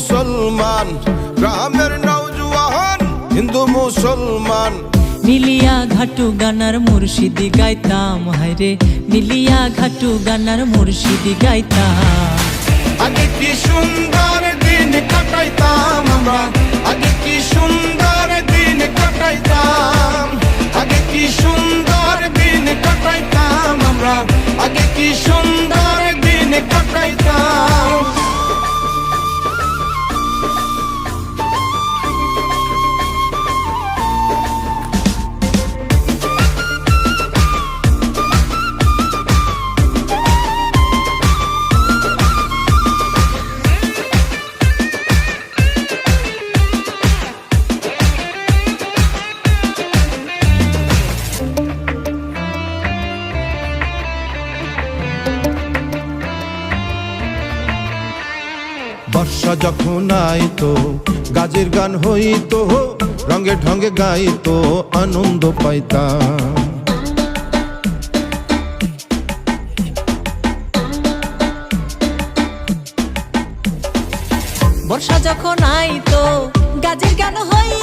মুসলমান গ্রামের নৌজুয়ান হিন্দু মুসলমান। নীলিয়া ঘাটু গানার মুর্শিদি গাইতাম হায়রে। নীলিয়া ঘাটু গানার মুর্শিদি গাইতাম। আগে কি সুন্দর দিন কাটাইতাম বর্ষা যখন আইতো, গাজের গান হইতো, রঙে ঢঙ্গে গাইতো, আনন্দ পাইতাম। বর্ষা যখন আইতো, গাজের গান হইতো